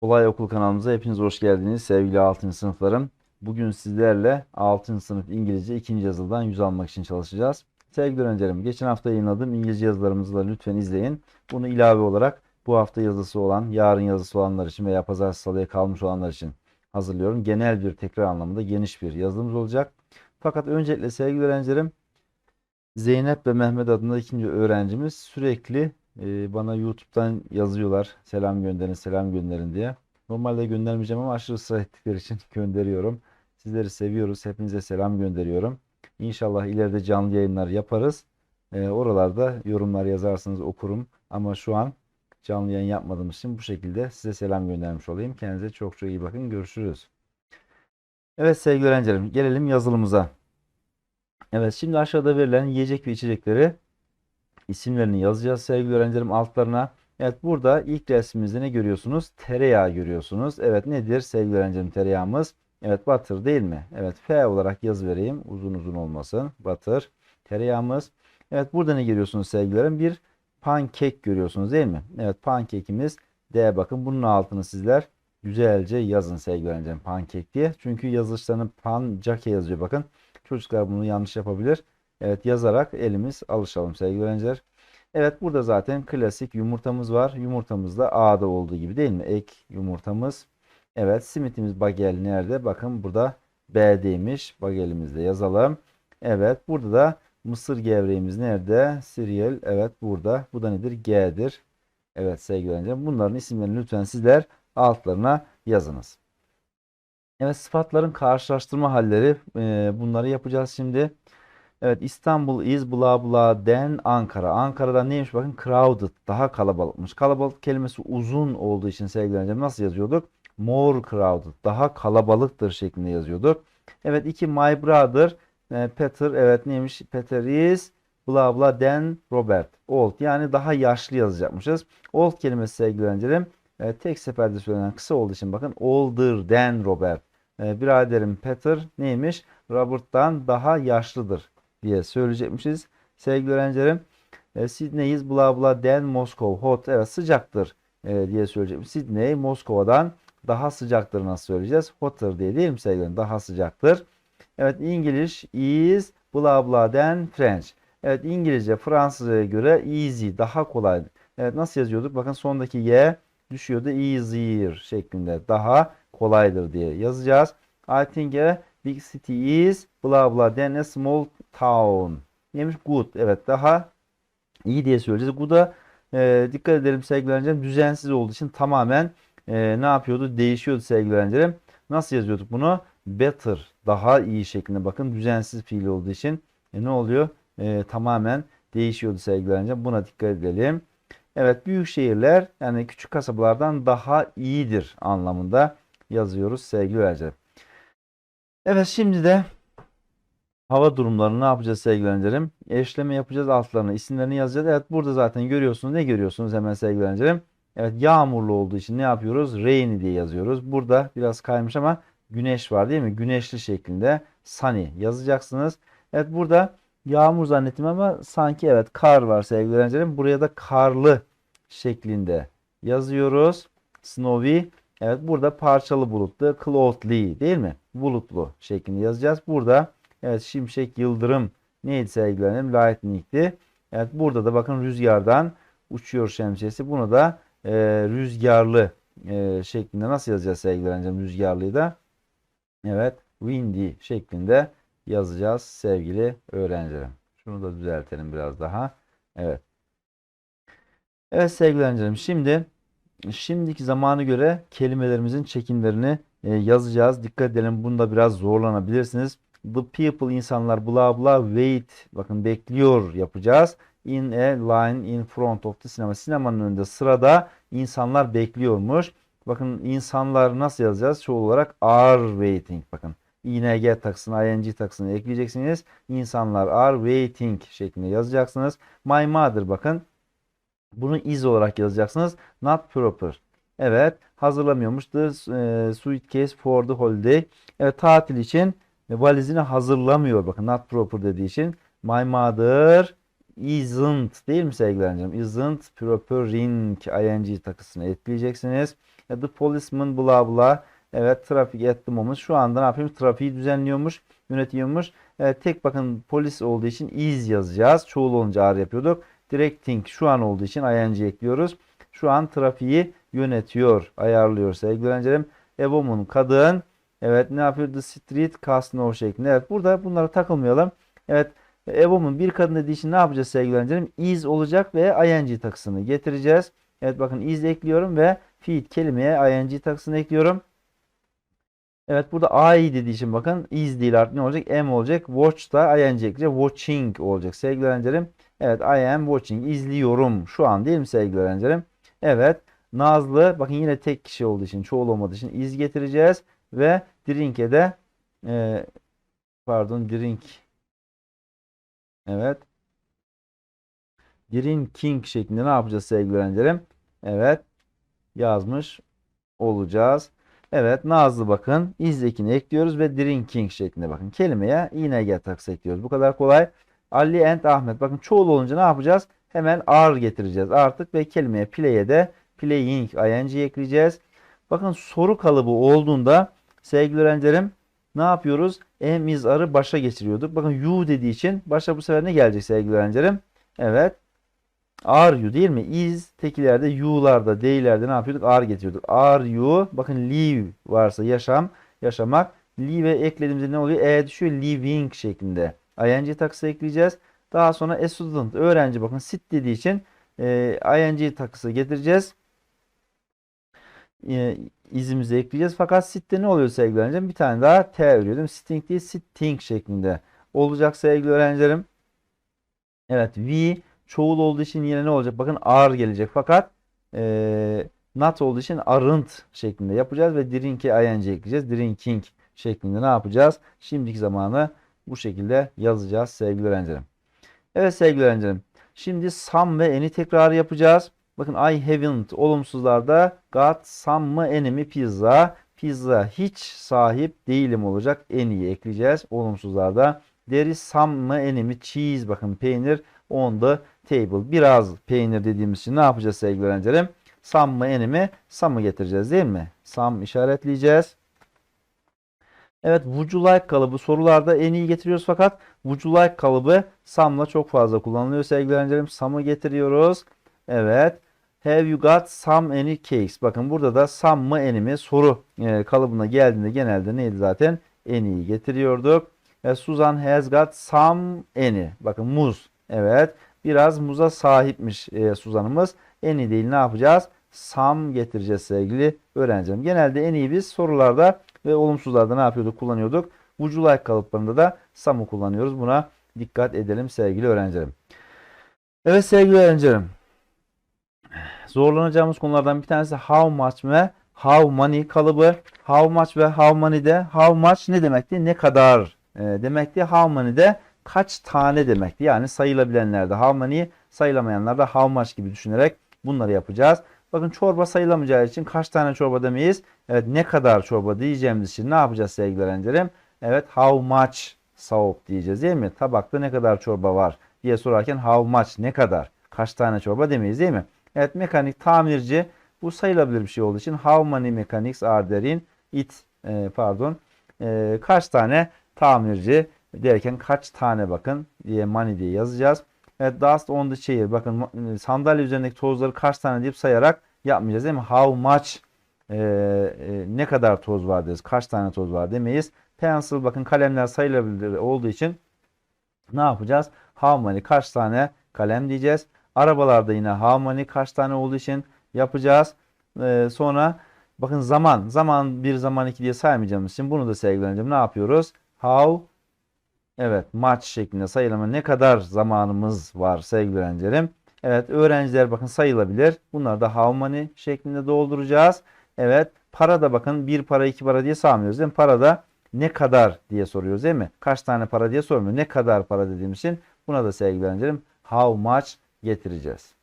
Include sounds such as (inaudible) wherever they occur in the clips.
Olay Okul kanalımıza hepiniz hoş geldiniz sevgili 6. sınıflarım. Bugün sizlerle 6. sınıf İngilizce 2. yazılıdan 100 almak için çalışacağız. Sevgili öğrencilerim, geçen hafta yayınladığım İngilizce yazılarımızı da lütfen izleyin. Bunu ilave olarak bu hafta yazısı olan, yarın yazısı olanlar için veya pazartesi salıya kalmış olanlar için hazırlıyorum. Genel bir tekrar anlamında geniş bir yazılımız olacak. Fakat öncelikle sevgili öğrencilerim, Zeynep ve Mehmet adında ikinci öğrencimiz sürekli e, bana YouTube'dan yazıyorlar. Selam gönderin, selam gönderin diye. Normalde göndermeyeceğim ama aşırı ısrar ettikleri için (laughs) gönderiyorum. Sizleri seviyoruz. Hepinize selam gönderiyorum. İnşallah ileride canlı yayınlar yaparız. E, oralarda yorumlar yazarsınız okurum. Ama şu an canlı yayın yapmadığımız için bu şekilde size selam göndermiş olayım. Kendinize çok çok iyi bakın. Görüşürüz. Evet sevgili öğrencilerim gelelim yazılımıza. Evet şimdi aşağıda verilen yiyecek ve içecekleri isimlerini yazacağız sevgili öğrencilerim altlarına. Evet burada ilk resmimizde ne görüyorsunuz? Tereyağı görüyorsunuz. Evet nedir sevgili öğrencilerim tereyağımız? Evet butter değil mi? Evet F olarak yazı vereyim. Uzun uzun olmasın. Butter. Tereyağımız. Evet burada ne görüyorsunuz sevgilerim? Bir pankek görüyorsunuz değil mi? Evet pankekimiz D bakın bunun altını sizler güzelce yazın sevgili öğrencilerim pankek diye. Çünkü yazılışlarının pancake yazıyor bakın. Çocuklar bunu yanlış yapabilir. Evet yazarak elimiz alışalım sevgili öğrenciler. Evet burada zaten klasik yumurtamız var. Yumurtamız da A'da olduğu gibi değil mi? Ek yumurtamız. Evet simitimiz bagel nerede? Bakın burada B'deymiş. Bagelimizde yazalım. Evet burada da mısır gevreğimiz nerede? Cereal. Evet burada. Bu da nedir? G'dir. Evet sevgili öğrencilerim. Bunların isimlerini lütfen sizler altlarına yazınız. Evet sıfatların karşılaştırma halleri. e, bunları yapacağız şimdi. Evet İstanbul is bla bla den Ankara. Ankara'da neymiş bakın crowded daha kalabalıkmış. Kalabalık kelimesi uzun olduğu için sevgili nasıl yazıyorduk? More crowded daha kalabalıktır şeklinde yazıyorduk. Evet iki my brother e, Peter evet neymiş? Peter is bla bla den Robert. Old yani daha yaşlı yazacakmışız. Old kelimesi sevgili öğrencilerim e, tek seferde söylenen kısa olduğu için bakın older than Robert. E, biraderim Peter neymiş? Robert'tan daha yaşlıdır diye söyleyecekmişiz. Sevgili öğrencilerim e, Sydney is bla bla than Moscow. Hot evet sıcaktır e, diye söyleyecekmiş. Sydney Moskova'dan daha sıcaktır nasıl söyleyeceğiz? Hotter diye değil mi sevgilerim? Daha sıcaktır. Evet English is bla bla than French. Evet İngilizce Fransızca'ya göre easy daha kolay. Evet nasıl yazıyorduk? Bakın sondaki y düşüyordu. Easier şeklinde. Daha kolaydır diye yazacağız. I think a big city is bla bla than a small town. Neymiş? Good. Evet daha iyi diye söyleyeceğiz. Bu da e, dikkat edelim sevgili düzensiz olduğu için tamamen e, ne yapıyordu? Değişiyordu sevgili. Nasıl yazıyorduk bunu? Better. Daha iyi şeklinde. Bakın düzensiz fiil olduğu için e, ne oluyor? E, tamamen değişiyordu sevgili. Buna dikkat edelim. Evet büyük şehirler yani küçük kasabalardan daha iyidir anlamında yazıyoruz sevgili öğrencilerim. Evet şimdi de hava durumlarını ne yapacağız sevgili öğrencilerim? Eşleme yapacağız altlarına isimlerini yazacağız. Evet burada zaten görüyorsunuz. Ne görüyorsunuz hemen sevgili öğrencilerim? Evet yağmurlu olduğu için ne yapıyoruz? Rainy diye yazıyoruz. Burada biraz kaymış ama güneş var değil mi? Güneşli şeklinde sunny yazacaksınız. Evet burada yağmur zannettim ama sanki evet kar var sevgili öğrencilerim. Buraya da karlı şeklinde yazıyoruz. Snowy. Evet burada parçalı bulutlu. Cloudly değil mi? Bulutlu şeklinde yazacağız. Burada evet şimşek yıldırım neydi sevgili öğrencilerim? Lightning'ti. Evet burada da bakın rüzgardan uçuyor şemsiyesi. Bunu da e, rüzgarlı e, şeklinde nasıl yazacağız sevgili öğrencilerim? Rüzgarlıyı da evet windy şeklinde yazacağız sevgili öğrencilerim. Şunu da düzeltelim biraz daha. Evet. Evet sevgili öğrencilerim şimdi şimdiki zamanı göre kelimelerimizin çekimlerini e, yazacağız. Dikkat edelim bunda biraz zorlanabilirsiniz. The people insanlar bla bla wait bakın bekliyor yapacağız. In a line in front of the cinema. Sinemanın önünde sırada insanlar bekliyormuş. Bakın insanlar nasıl yazacağız? Çoğul olarak are waiting. Bakın ing taksını, ing taksını ekleyeceksiniz. İnsanlar are waiting şeklinde yazacaksınız. My mother bakın. Bunu is olarak yazacaksınız. Not proper. Evet hazırlamıyormuş. The e, suitcase for the holiday. Evet tatil için valizini hazırlamıyor. Bakın not proper dediği için. My mother isn't değil mi sevgili öğrencilerim? Isn't preparing ing takısını ekleyeceksiniz. The policeman bla bla. Evet trafik at the moment. Şu anda ne yapıyormuş? Trafiği düzenliyormuş, yönetiyormuş. Evet, tek bakın polis olduğu için is yazacağız. Çoğul olunca ar yapıyorduk. Directing şu an olduğu için ing ekliyoruz. Şu an trafiği yönetiyor, ayarlıyor sevgili öğrencilerim. A woman kadın. Evet ne yapıyor? The street cast no şeklinde. Evet burada bunlara takılmayalım. Evet a woman bir kadın dediği için ne yapacağız sevgili öğrencilerim? Is olacak ve ing takısını getireceğiz. Evet bakın is ekliyorum ve fiil kelimeye ing takısını ekliyorum. Evet burada I dediği için bakın is değil artık ne olacak? M olacak. Watch da ing ekleyecek. Watching olacak sevgili öğrencilerim. Evet I am watching. izliyorum. Şu an değil mi sevgili öğrencilerim? Evet. Nazlı bakın yine tek kişi olduğu için çoğul olmadığı için iz getireceğiz. Ve drink'e de e, pardon drink evet drinking şeklinde ne yapacağız sevgili öğrencilerim? Evet yazmış olacağız. Evet Nazlı bakın izdekini ekliyoruz ve drinking şeklinde bakın kelimeye ing taksı ekliyoruz. Bu kadar kolay. Ali and Ahmet bakın çoğul olunca ne yapacağız? Hemen ar getireceğiz artık ve kelimeye play'e de playing ing ekleyeceğiz. Bakın soru kalıbı olduğunda sevgili öğrencilerim ne yapıyoruz? Am is arı başa geçiriyorduk. Bakın you dediği için başa bu sefer ne gelecek sevgili öğrencilerim? Evet. Are you değil mi? Is tekilerde you'larda değillerde ne yapıyorduk? Are getiriyorduk. Are you? Bakın live varsa yaşam, yaşamak. Live'e eklediğimizde ne oluyor? E düşüyor. Living şeklinde. İng takısı ekleyeceğiz. Daha sonra a student öğrenci bakın sit dediği için e, ing takısı getireceğiz. E, izimizi ekleyeceğiz. Fakat sit'te ne oluyor sevgili öğrencilerim? Bir tane daha T örüyor değil mi? Sitting değil sitting şeklinde olacak sevgili öğrencilerim. Evet we çoğul olduğu için yine ne olacak? Bakın are gelecek. Fakat e, not olduğu için aren't şeklinde yapacağız ve drink'e ing ekleyeceğiz. Drinking şeklinde ne yapacağız? Şimdiki zamanı bu şekilde yazacağız sevgili öğrencilerim. Evet sevgili öğrencilerim. Şimdi some ve any tekrar yapacağız. Bakın I haven't olumsuzlarda got some mı any mi pizza. Pizza hiç sahip değilim olacak. Any'yi ekleyeceğiz. Olumsuzlarda there is some mı any mi cheese bakın peynir on the table. Biraz peynir dediğimiz için ne yapacağız sevgili öğrencilerim? Some mı any mi? Some'ı getireceğiz değil mi? Some işaretleyeceğiz. Evet would you like kalıbı sorularda en iyi getiriyoruz fakat would you like kalıbı some'la çok fazla kullanılıyor sevgili öğrencilerim. Some'ı getiriyoruz. Evet. Have you got some any cakes? Bakın burada da some mı any mi soru e, kalıbına geldiğinde genelde neydi zaten? Any'yi getiriyorduk. E, Susan has got some any. Bakın muz. Evet. Biraz muza sahipmiş e, Suzan'ımız. Any değil ne yapacağız? Some getireceğiz sevgili öğrencim. Genelde en iyi biz sorularda ve olumsuzlarda ne yapıyorduk? Kullanıyorduk. Like kalıplarında da some'ı kullanıyoruz. Buna dikkat edelim sevgili öğrencilerim. Evet sevgili öğrencilerim. Zorlanacağımız konulardan bir tanesi how much ve how many kalıbı. How much ve how many de how much ne demekti? Ne kadar e, demekti. How many de kaç tane demekti. Yani sayılabilenlerde how many, sayılamayanlarda how much gibi düşünerek bunları yapacağız. Bakın çorba sayılamayacağı için kaç tane çorba demeyiz. Evet ne kadar çorba diyeceğimiz için ne yapacağız sevgili öğrencilerim? Evet how much soğuk diyeceğiz değil mi? Tabakta ne kadar çorba var diye sorarken how much ne kadar? Kaç tane çorba demeyiz değil mi? Evet mekanik tamirci bu sayılabilir bir şey olduğu için how many mechanics are there in it e, pardon e, kaç tane tamirci derken kaç tane bakın diye money diye yazacağız. Evet dust on the chair bakın sandalye üzerindeki tozları kaç tane deyip sayarak yapmayacağız değil mi? How much e, e, ne kadar toz var deriz. Kaç tane toz var demeyiz. Pencil bakın kalemler sayılabilir olduğu için ne yapacağız? How many kaç tane kalem diyeceğiz. Arabalarda yine how many kaç tane olduğu için yapacağız. Ee, sonra bakın zaman. Zaman bir zaman iki diye saymayacağımız için bunu da sevgileneceğim. Ne yapıyoruz? How Evet much şeklinde sayılama ne kadar zamanımız var sevgili öğrencilerim. Evet öğrenciler bakın sayılabilir. Bunları da how many şeklinde dolduracağız. Evet para da bakın bir para iki para diye saymıyoruz değil mi? Para da ne kadar diye soruyoruz değil mi? Kaç tane para diye sormuyor. Ne kadar para dediğimiz için buna da sevgili öğrencilerim how much getireceğiz.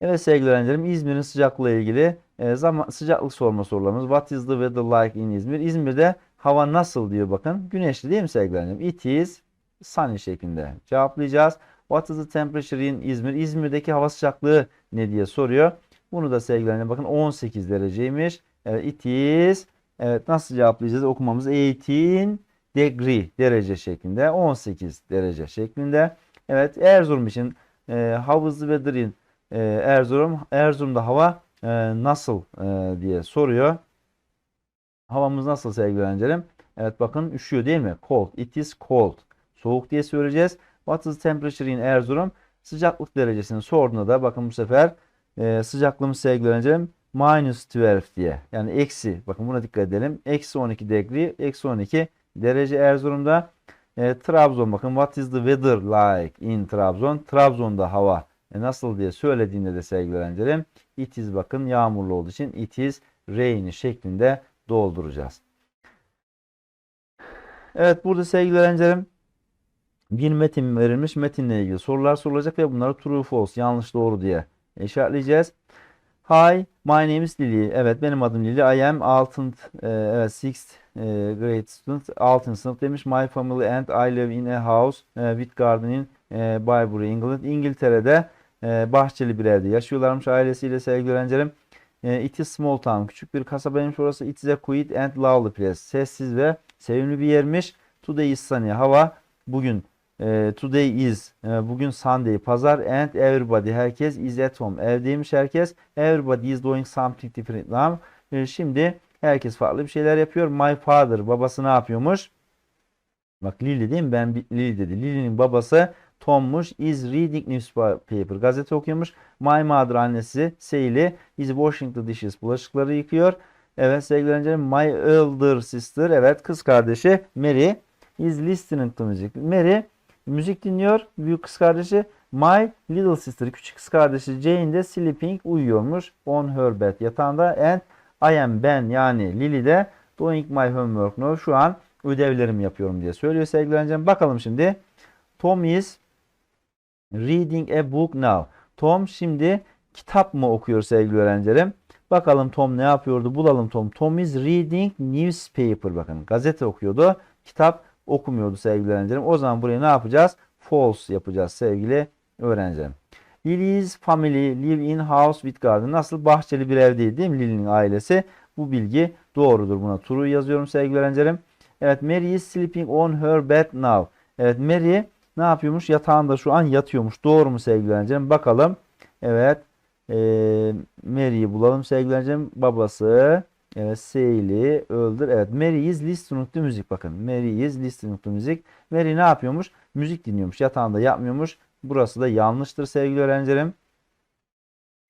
Evet sevgili öğrencilerim İzmir'in sıcaklığı ilgili e, zaman sıcaklık sorma sorularımız. What is the weather like in İzmir? İzmir'de hava nasıl diyor bakın. Güneşli değil mi sevgili öğrencilerim? It is sunny şeklinde cevaplayacağız. What is the temperature in İzmir? İzmir'deki hava sıcaklığı ne diye soruyor. Bunu da sevgilerine bakın 18 dereceymiş. Evet it is. Evet nasıl cevaplayacağız? Okumamız 18 degree derece şeklinde. 18 derece şeklinde. Evet Erzurum için e, how is the weather in e, Erzurum? Erzurum'da hava e, nasıl e, diye soruyor. Havamız nasıl sevgili öğrencilerim? Evet bakın üşüyor değil mi? Cold. It is cold. Soğuk diye söyleyeceğiz. What is temperature in Erzurum? Sıcaklık derecesini sorduğunda da bakın bu sefer e, sıcaklığımız sevgili öğrencilerim minus 12 diye. Yani eksi. Bakın buna dikkat edelim. Eksi 12 degree. Eksi 12 derece Erzurum'da. E, Trabzon bakın what is the weather like in Trabzon? Trabzon'da hava e, nasıl diye söylediğinde de sevgili öğrencilerim it is bakın yağmurlu olduğu için it is rainy şeklinde dolduracağız. Evet burada sevgili öğrencilerim bir metin verilmiş. Metinle ilgili sorular sorulacak ve bunları true false yanlış doğru diye işaretleyeceğiz. Hi, my name is Lily. Evet benim adım Lily. I am 6 e, evet 6 grade student. 6. sınıf demiş. My family and I live in a house e, with garden in e, Bybury, England. İngiltere'de e, bahçeli bir evde yaşıyorlarmış ailesiyle sevgili öğrencilerim. E, it is small town. Küçük bir kasabaymış orası. It is a quiet and lovely place. Sessiz ve sevimli bir yermiş. Today is sunny. Hava bugün e, today is e, bugün Sunday pazar and everybody herkes is at home. Evdeymiş herkes. Everybody is doing something different now. E, şimdi herkes farklı bir şeyler yapıyor. My father babası ne yapıyormuş? Bak Lily değil mi? Ben Lily dedi. Lily'nin babası Tom'muş. Is reading newspaper. Gazete okuyormuş. My mother annesi Seyli is washing the dishes. Bulaşıkları yıkıyor. Evet sevgili öğrencilerim. My elder sister. Evet kız kardeşi Mary is listening to music. Mary müzik dinliyor. Büyük kız kardeşi My little sister. Küçük kız kardeşi Jane de sleeping uyuyormuş. On her bed. Yatağında and I am ben yani Lily de doing my homework now. Şu an ödevlerimi yapıyorum diye söylüyor sevgili öğrencilerim. Bakalım şimdi. Tom is reading a book now. Tom şimdi kitap mı okuyor sevgili öğrencilerim? Bakalım Tom ne yapıyordu? Bulalım Tom. Tom is reading newspaper. Bakın gazete okuyordu. Kitap okumuyordu sevgili öğrencilerim. O zaman buraya ne yapacağız? False yapacağız sevgili öğrencilerim. Lily's family live in house with garden. Nasıl? Bahçeli bir evdeydi değil mi Lily'nin ailesi? Bu bilgi doğrudur. Buna true yazıyorum sevgili öğrencilerim. Evet Mary is sleeping on her bed now. Evet Mary ne yapıyormuş? Yatağında şu an yatıyormuş. Doğru mu sevgili? Bakalım. Evet. E, Mary'i bulalım sevgili. Babası Evet Seyli öldür. Evet Mary is listening to müzik. Bakın Mary is listening to müzik. Mary ne yapıyormuş? Müzik dinliyormuş. Yatağında yapmıyormuş. Burası da yanlıştır sevgili öğrencilerim.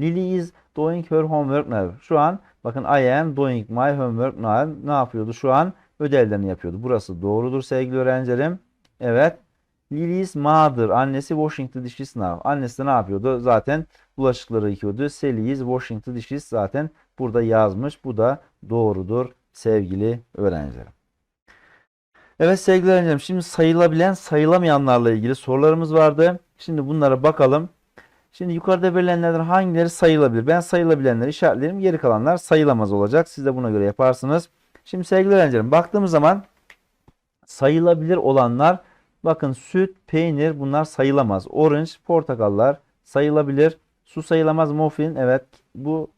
Lily is doing her homework now. Şu an bakın I am doing my homework now. Ne yapıyordu? Şu an ödevlerini yapıyordu. Burası doğrudur sevgili öğrencilerim. Evet. Lily's mother. Annesi washing the dishes. Annesi de ne yapıyordu? Zaten bulaşıkları yıkıyordu. Sally is washing zaten burada yazmış. Bu da doğrudur sevgili öğrencilerim. Evet sevgili öğrencilerim şimdi sayılabilen sayılamayanlarla ilgili sorularımız vardı. Şimdi bunlara bakalım. Şimdi yukarıda verilenlerden hangileri sayılabilir? Ben sayılabilenleri işaretlerim. Geri kalanlar sayılamaz olacak. Siz de buna göre yaparsınız. Şimdi sevgili öğrencilerim baktığımız zaman sayılabilir olanlar bakın süt, peynir bunlar sayılamaz. Orange, portakallar sayılabilir. Su sayılamaz. Muffin evet bu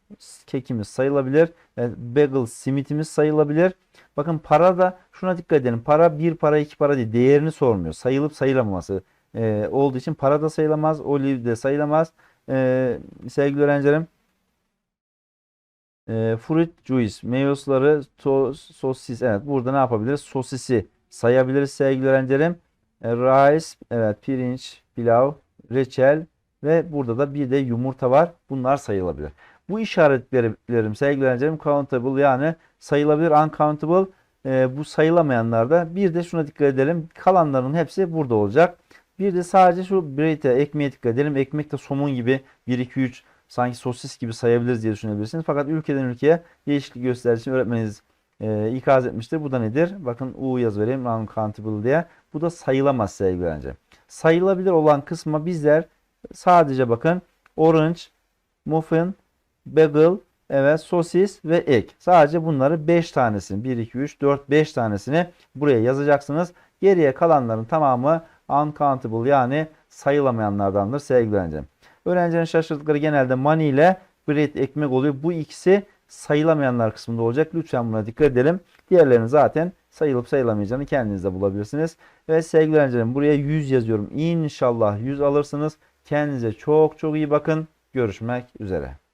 kekimiz sayılabilir. Bagel simitimiz sayılabilir. Bakın para da şuna dikkat edelim. Para bir para iki para değil. Değerini sormuyor. Sayılıp sayılamaması e, olduğu için para da sayılamaz. Olive de sayılamaz. E, sevgili öğrencilerim e, fruit juice meyve suları sosis evet burada ne yapabiliriz? Sosisi sayabiliriz sevgili öğrencilerim. E, rice evet pirinç, pilav, reçel ve burada da bir de yumurta var. Bunlar sayılabilir. Bu işaretlerim sevgili öğrencilerim countable yani sayılabilir uncountable e, bu sayılamayanlar da bir de şuna dikkat edelim. Kalanların hepsi burada olacak. Bir de sadece şu bread'e ekmeğe dikkat edelim. Ekmek de somun gibi 1 2 3 sanki sosis gibi sayabiliriz diye düşünebilirsiniz. Fakat ülkeden ülkeye değişiklik gösterdiği için öğretmeniniz e, ikaz etmiştir. Bu da nedir? Bakın U yaz vereyim uncountable diye. Bu da sayılamaz sevgili öğrencilerim. Sayılabilir olan kısma bizler sadece bakın orange, muffin, bagel, evet sosis ve ek. Sadece bunları 5 tanesini 1, 2, 3, 4, 5 tanesini buraya yazacaksınız. Geriye kalanların tamamı uncountable yani sayılamayanlardandır sevgili öğrencim. Öğrencilerin şaşırdıkları genelde money ile bread ekmek oluyor. Bu ikisi sayılamayanlar kısmında olacak. Lütfen buna dikkat edelim. Diğerlerini zaten sayılıp sayılamayacağını kendiniz de bulabilirsiniz. Ve sevgili öğrencilerim buraya 100 yazıyorum. İnşallah 100 alırsınız. Kendinize çok çok iyi bakın. Görüşmek üzere.